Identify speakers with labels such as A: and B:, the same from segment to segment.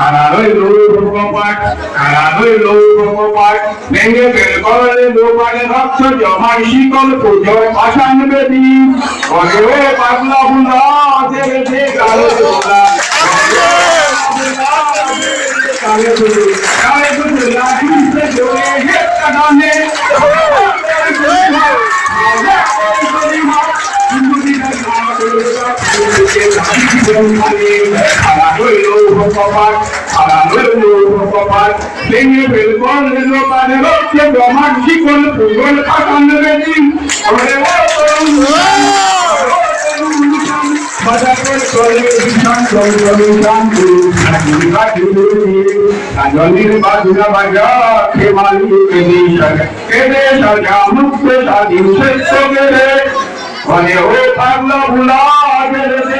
A: খাড়া রইল কপাট খাড়া রইল কপাট ভেঙে বের করলে লোপারে রক্ত জমা শীতল পুজোয় পাশান বেদি। করে ও পাগলা বুলা দেবে কালো তোলা শিকল পুজোয় পাশান বেদি করে ও জলের বাজনা বাজা খেমালি কেদে কেদে সাজা মুক্ত স্বাধীন শ্রেষ্ঠ গেলে মানে ও পাগলা ভুলা গেলে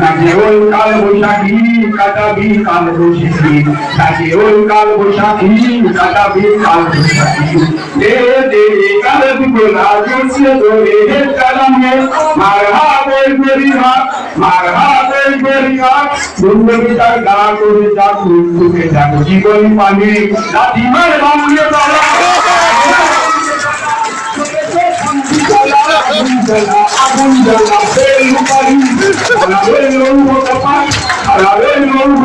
A: নাকি ওই কাল বৈশাখী কাটাবি কাল বৈশাখী নাকি ওই কাল বৈশাখী কাটাবি কাল বৈশাখী দে দে, কাল দুগোলা জুসে ধরে হে কালামে। মার হাতের গরি হাত মার হাতের গরি হাত সুন্দরী তার গা করে যাক মুখে যাক জীবন পানি লাঠি মার বামুনে বাবা আগুন জ্বালা বেল লুকারি আলাবেল লৌহ কপাট আলাবেল লৌহ